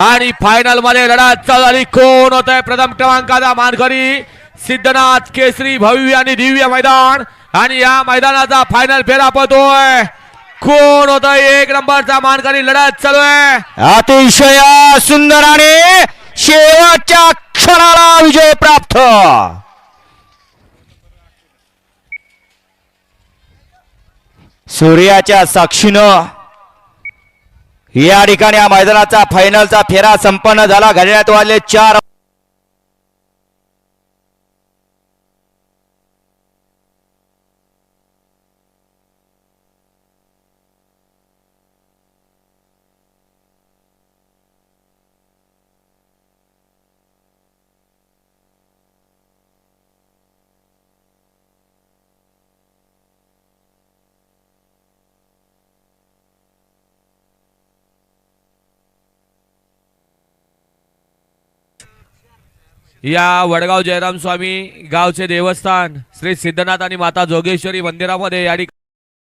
आणि फायनलमध्ये लढत चालू झाली कोण होत आहे प्रथम क्रमांकाचा मानकरी सिद्धनाथ केसरी भव्य आणि दिव्य मैदान. आणि या मैदानाचा फायनल फेरा पळतोय कोण होत एक नंबरचा मानकरी लढत चालू आहे. अतिशय सुंदर आणि शेवटच्या क्षणाला विजय प्राप्त. सूर्याच्या साक्षीनं या ठिकाणी या मैदानाचा फायनलचा फेरा संपन्न झाला. घड्याळात वाजले चार या वडगाव जयराम स्वामी गावचे देवस्थान श्री सिद्धनाथ आणि माता जोगेश्वरी मंदिरामध्ये या ठिकाणी